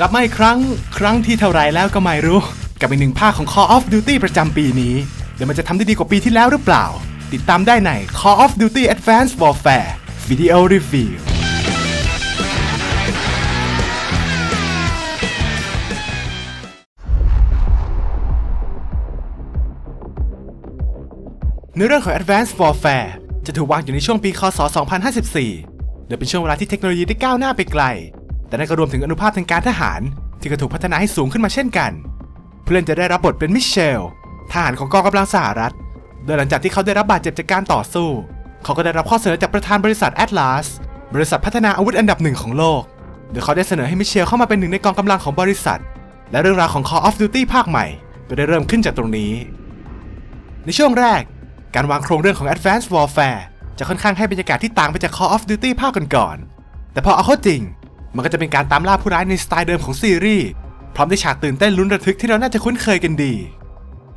กลับมาอีกครั้งครั้งที่เท่าไรแล้วก็ไม่รู้ กับอีกหนึ่งภาคของ Call of Duty ประจำปีนี้ เดี๋ยวมันจะทำได้ดีกว่าปีที่แล้วหรือเปล่า ติดตามได้ใน Call of Duty Advanced Warfare Video Review ในเรื่องของ Advanced Warfare จะถูกวางอยู่ในช่วงปี คศ 2054 โดยเป็นช่วงเวลาที่เทคโนโลยีได้ก้าวหน้าไปไกล แต่นั่นก็รวมถึงอนุภาพทางการทหาร ที่ก็ถูกพัฒนาให้สูงขึ้นมาเช่นกันผู้เล่นจะได้รับบทเป็นมิเชลทหารของกองกำลังสหรัฐ โดยหลังจากที่เขาได้รับบาดเจ็บจากการต่อสู้ เขาก็ได้รับข้อเสนอจากประธานบริษัท Atlas บริษัทพัฒนาอาวุธอันดับหนึ่งของโลกโดยเขาได้เสนอให้มิเชลเข้ามาเป็นหนึ่งในกองกำลังของบริษัท และเรื่องราวของ Call of Duty ภาคใหม่ ก็ได้เริ่มขึ้นจากตรงนี้ ในช่วงแรก การวางโครงเรื่องของ Advanced Warfare จะค่อนข้างให้บรรยากาศที่ต่างไปจาก Call of Duty ภาคก่อนๆแต่พอเอาเข้าจริง มันก็จะเป็นการตามล่าผู้ร้ายในสไตล์เดิมของซีรีส์พร้อมด้วยฉากตื่นเต้นลุ้นระทึกที่เราน่าจะคุ้นเคยกันดี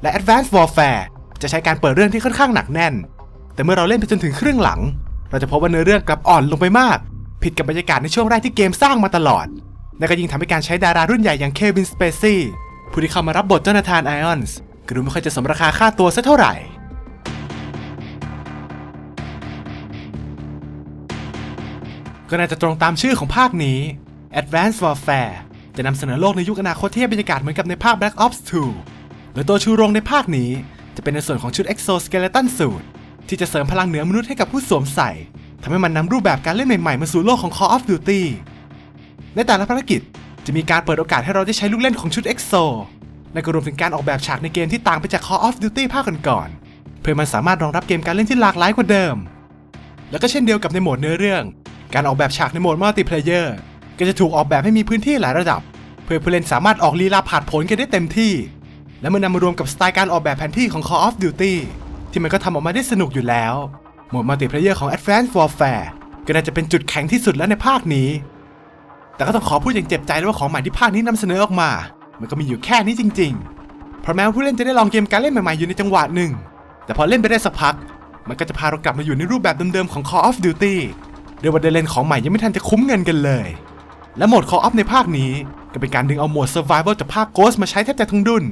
และ Advanced Warfare จะใช้การเปิดเรื่องที่ค่อนข้างหนักแน่น แต่เมื่อเราเล่นไปจนถึงครึ่งหลัง เราจะพบว่าเนื้อเรื่องกลับอ่อนลงไปมาก ผิดกับบรรยากาศในช่วงแรกที่เกมสร้างมาตลอด และก็ยิ่งทำให้การใช้ดารารุ่นใหญ่อย่างเควินสเปซี่ผู้ที่เข้ามารับบทเจอนาธานไอออนส์ก็ดูไม่ค่อยจะสมราคาค่าตัวสักเท่าไหร่ ก็น่าจะตรงตามชื่อของภาคนี้ Advanced Warfare จะนำเสนอโลกในยุคอนาคตที่บรรยากาศเหมือนกับในภาค Black Ops 2 โดยตัวชูโรงในภาคนี้จะเป็นในส่วนของชุด Exoskeleton Suit ที่จะเสริมพลังเหนือมนุษย์ให้กับผู้สวมใส่ทำให้มันนำรูปแบบการเล่นใหม่ๆมาสู่โลกของ Call of Duty ในแต่ละภารกิจจะมีการเปิดโอกาสให้เราได้ใช้ลูกเล่นของชุด EXO และก็รวมถึงการออกแบบฉากในเกมที่ต่างไปจาก Call of Duty ภาคก่อนๆเพื่อมันสามารถรองรับเกมการเล่นที่หลากหลายกว่าเดิม แล้วก็เช่นเดียวกับในโหมดเนื้อเรื่อง การออกแบบฉากในโหมดมัลติเพลเยอร์ก็จะถูกออกแบบให้มีพื้นที่หลายระดับ เพื่อผู้เล่นสามารถออกลีลาผาดผลกันได้เต็มที่ และเมื่อนำมารวมกับสไตล์การออกแบบแผนที่ของ Call of Duty ที่มันก็ทำออกมาได้สนุกอยู่แล้ว โหมดมัลติเพลเยอร์ของ Advanced Warfare ก็น่าจะเป็นจุดแข็งที่สุดแล้วในภาคนี้ แต่ก็ต้องขอพูดอย่างเจ็บใจเลยว่าของใหม่ที่ภาคนี้นำเสนอออกมา มันก็มีอยู่แค่นี้จริง ๆ เพราะแม้ว่าผู้เล่นจะได้ลองเกมการเล่นใหม่ๆอยู่ในจังหวะหนึ่ง แต่พอเล่นไปได้สักพัก มันก็จะพาเรากลับมาอยู่ในรูปแบบเดิมๆของ Call of Duty เรียกว่าได้เล่นของใหม่ยังไม่ทันจะคุ้มเงินกันเลย และโหมด Call of ในภาคนี้ ก็เป็นการดึงเอาโหมด Survival จากภาค Ghost มาใช้แทบจะทั้งดุน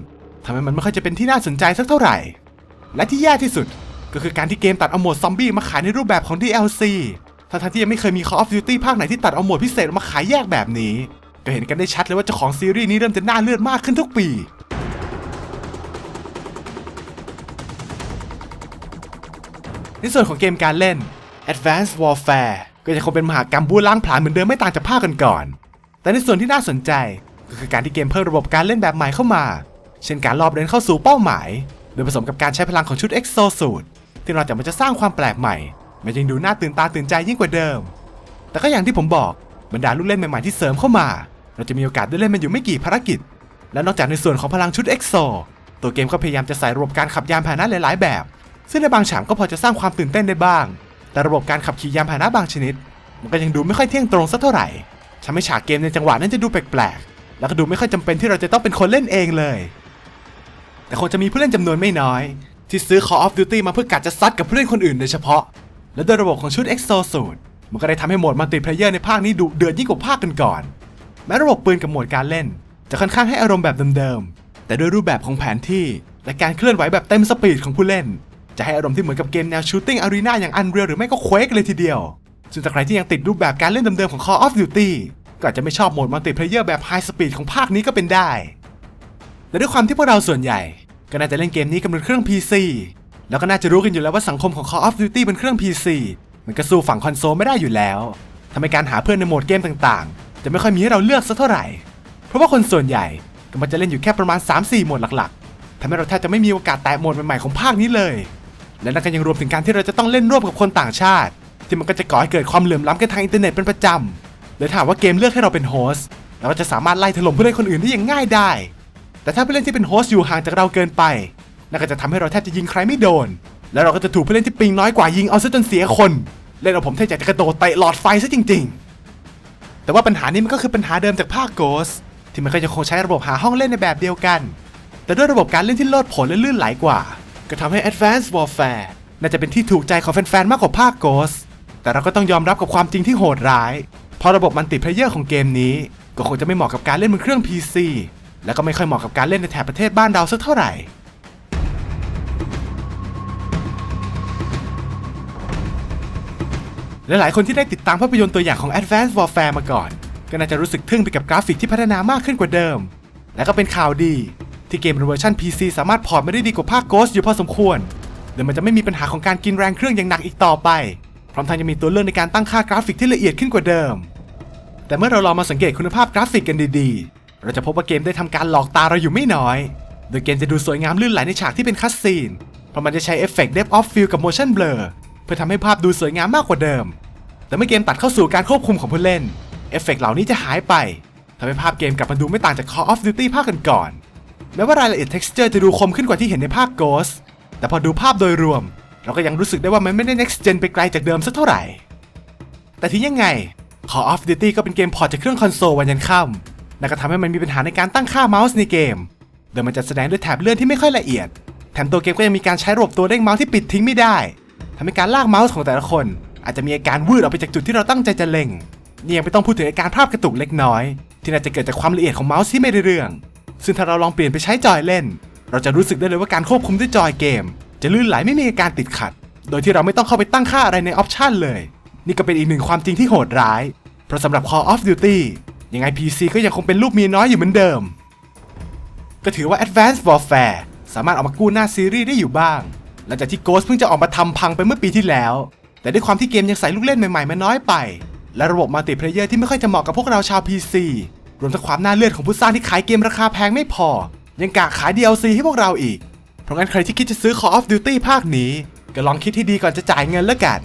ทำให้มันไม่ค่อยจะเป็นที่น่าสนใจสักเท่าไหร่ และที่แย่ที่สุดก็คือการที่เกมตัดเอาโหมดซอมบี้มาขายในรูปแบบของ DLC ทั้งที่ยังไม่เคยมี Call of Duty ภาคไหนที่ตัดเอาโหมดพิเศษมาขายแยกแบบนี้ ก็เห็นกันได้ชัดเลยว่าเจ้าของซีรีส์นี้เริ่มจะน่าเลือดมากขึ้นทุกปีในส่วนของเกมการเล่น Advanced Warfare ก็จะคงเป็นมหากรรมบูล้างผลาญเหมือนเดิมไม่ต่างจากภาคก่อนๆแต่ในส่วนที่น่าสนใจก็คือการที่เกมเพิ่มระบบการเล่นแบบใหม่เข้ามา เช่นการรอบเดินเข้าสู่เป้าหมาย โดยผสมกับการใช้พลังของชุด Exo Suit ที่นอกจากมันจะสร้างความแปลกใหม่ มันยังดูน่าตื่นตาตื่นใจยิ่งกว่าเดิม แต่ก็อย่างที่ผมบอกบรรดาลูกเล่นใหม่ๆที่เสริมเข้ามา เราจะมีโอกาสได้เล่นมันอยู่ไม่กี่ภารกิจ และนอกจากในส่วนของพลังชุด EXO ตัวเกมก็พยายามจะใส่ระบบการขับยานพาหนะหลายๆแบบ ซึ่งในบางฉากก็พอจะสร้างความตื่นเต้นได้บ้าง แต่ระบบการขับขี่ยานพาหนะบางชนิด มันก็ยังดูไม่ค่อยเที่ยงตรงสักเท่าไหร่ทำให้ฉากเกมในจังหวะนั้นจะดูแปลกๆ แล้วก็ดูไม่ค่อยจำเป็นที่เราจะต้องเป็นคนเล่นเองเลย แต่คงจะมีผู้เล่นจำนวนไม่น้อย ที่ซื้อ Call of Duty มาเพื่อกะจะซัดกับผู้เล่นคนอื่นโดยเฉพาะ และด้วยระบบของชุด EXO Suit มันก็ได้ทำให้โหมดมัลติเพลเยอร์ในภาคนี้ดุเดือดยิ่งกว่าภาคกันก่อนๆแม้ระบบปืนกับโหมดการเล่น จะค่อนข้างให้อารมณ์แบบเดิมๆแต่ด้วยรูปแบบของแผนที่และการเคลื่อนไหวแบบเต็มสปีดของผู้เล่น จะให้อารมณ์ที่เหมือนกับเกมแนวชูตติ้งอารีนาอย่าง Unreal หรือไม่ก็ Quake เลยทีเดียวซึ่งถ้าใครที่ยังติดรูปแบบการเล่นเดิมๆของ Call of Duty ก็อาจจะไม่ชอบโหมดมัลติเพลเยอร์แบบไฮสปีดของภาคนี้ก็เป็นได้และด้วยความที่พวกเราส่วนใหญ่ ก็น่าจะเล่นเกมนี้กันบนเครื่อง PC แล้วก็น่าจะรู้กันอยู่แล้วว่าสังคมของ Call of Duty บนเครื่อง PC มันก็สู้ฝั่งคอนโซลไม่ได้อยู่แล้วทำให้การหาเพื่อนในโหมดเกมต่างๆ จะไม่ค่อยมีให้เราเลือกสักเท่าไหร่ เพราะว่าคนส่วนใหญ่ก็มันจะเล่นอยู่แค่ประมาณ 3-4 โหมดหลักๆทำให้เราแทบจะไม่มีโอกาสแตะโหมดใหม่ๆของภาคนี้เลย และนั่นก็ยังรวมถึงการที่เราจะต้องเล่นร่วมกับคนต่างชาติ ที่มันก็จะก่อให้เกิดความเหลื่อมล้ำกันทางอินเทอร์เน็ตเป็นประจำเลยถามว่าเกมเลือกให้เราเป็นโฮสต์เราก็จะสามารถไล่ถล่มผู้เล่นคนอื่นได้อย่างง่ายได้ แต่ถ้าผู้เล่นที่เป็นโฮสต์อยู่ห่างจากเราเกินไปนั่นก็จะทำให้เราแทบจะยิงใครไม่โดน แล้วเราก็จะถูกผู้เล่นที่ปิงน้อยกว่ายิงเอาซะจนเสียคนเล่นเอาผมแทบอยากจะกระโดดเตะหลอดไฟซะจริง ๆ แต่ว่าปัญหานี้มันก็คือปัญหาเดิมจากภาค Ghost ที่มันก็ยังคงใช้ระบบหาห้องเล่นในแบบเดียวกัน แต่ด้วยระบบการเล่นที่โลดโผนและลื่นไหลกว่า ก็ทำให้ Advanced Warfare น่าจะเป็นที่ถูกใจของแฟนๆ มากกว่าภาค Ghost แต่เราก็ต้องยอมรับกับความจริงที่โหดร้าย เพราะระบบมัลติเพลเยอร์ของเกมนี้ ก็คงจะไม่เหมาะกับการเล่นบนเครื่อง PC แล้วก็ไม่ค่อยเหมาะกับการเล่นในแถบประเทศบ้านเราสักเท่าไหร่ และหลายคนที่ได้ติดตามภาพยนตร์ตัวอย่างของ Advanced Warfare มาก่อน ก็น่าจะรู้สึกทึ่งไปกับกราฟิกที่พัฒนามากขึ้นกว่าเดิม และก็เป็นข่าวดี ที่เกมบนเวอร์ชัน PC สามารถพอร์ตมาได้ดีกว่าภาค Ghost อยู่พอสมควรโดยมันจะไม่มีปัญหาของการกินแรงเครื่องอย่างหนักอีกต่อไป พร้อมทั้งยังมีตัวเลือกในการตั้งค่ากราฟิกที่ละเอียดขึ้นกว่าเดิม แต่เมื่อเราลองมาสังเกตคุณภาพกราฟิกกันดีๆ เราจะพบว่าเกมได้ทำการหลอกตาเราอยู่ไม่น้อย โดยเกมจะดูสวยงามลื่นไหลในฉากที่เป็นคัสซีน เพราะมันจะใช้เอฟเฟกต์ Depth of Field กับ Motion Blur เพื่อทำให้ภาพดูสวยงามมากกว่าเดิม แต่เมื่อเกมตัดเข้าสู่การควบคุมของผู้เล่น เอฟเฟกต์เหล่านี้จะหายไปทำให้ภาพเกมกลับมาดูไม่ต่างจาก Call of Duty ภาคก่อนๆ แม้ว่ารายละเอียด texture จะดูคมขึ้นกว่าที่เห็นในภาค Ghost แต่พอดูภาพโดยรวม เราก็ยังรู้สึกได้ว่ามันไม่ได้ next gen ไปไกลจากเดิมสักเท่าไหร่ แต่ที่ยังไง Call of Duty ก็เป็นเกมพอร์ตจากเครื่องคอนโซลวันยันค่ำนั่นก็ทำให้มันมีปัญหาในการตั้งค่าเมาส์ในเกม โดยมันจะแสดงด้วยแถบเลื่อนที่ไม่ค่อยละเอียด แถมตัวเกมก็ยังมีการใช้ระบบตัวเด้งเมาส์ที่ปิดทิ้งไม่ได้ทำให้การลากเมาส์ของแต่ละคน อาจจะมีอาการวืดออกไปจากจุดที่เราตั้งใจจะเล็งนี่ยังไม่ต้องพูดถึงอาการภาพกระตุกเล็กน้อย ที่น่าจะเกิดจากความละเอียดของเมาส์ที่ไม่ได้เรื่อง ซึ่งถ้าเราลองเปลี่ยนไปใช้จอยเล่น เราจะรู้สึกได้เลยว่าการควบคุมด้วยจอยเกม จะลื่นไหลไม่มีอาการติดขัด โดยที่เราไม่ต้องเข้าไปตั้งค่าอะไรในออปชันเลย นี่ก็เป็นอีกหนึ่งความจริงที่โหดร้าย เพราะสำหรับ Call of Duty ยังไง PC ก็ยังคงเป็นลูกมีน้อยอยู่เหมือนเดิม ก็ถือว่า Advanced Warfare สามารถออกมากู้หน้าซีรีส์ได้อยู่บ้าง หลังจากที่ Ghost เพิ่งจะออกมาทำพังไปเมื่อปีที่แล้ว แต่ด้วยความที่เกมยังใส่ลูกเล่นใหม่ๆมาน้อยไป และระบบมัลติเพลเยอร์ที่ไม่ค่อยจะเหมาะกับพวกเราชาว PC รวมทั้งความน่าเลือดของผู้สร้างที่ขายเกมราคาแพงไม่พอ ยังกะขาย DLC ให้พวกเราอีก เพราะงั้นใครที่คิดจะซื้อ Call of Duty ภาคนี้ ก็ลองคิดให้ดีก่อนจะจ่ายเงินแล้วกัน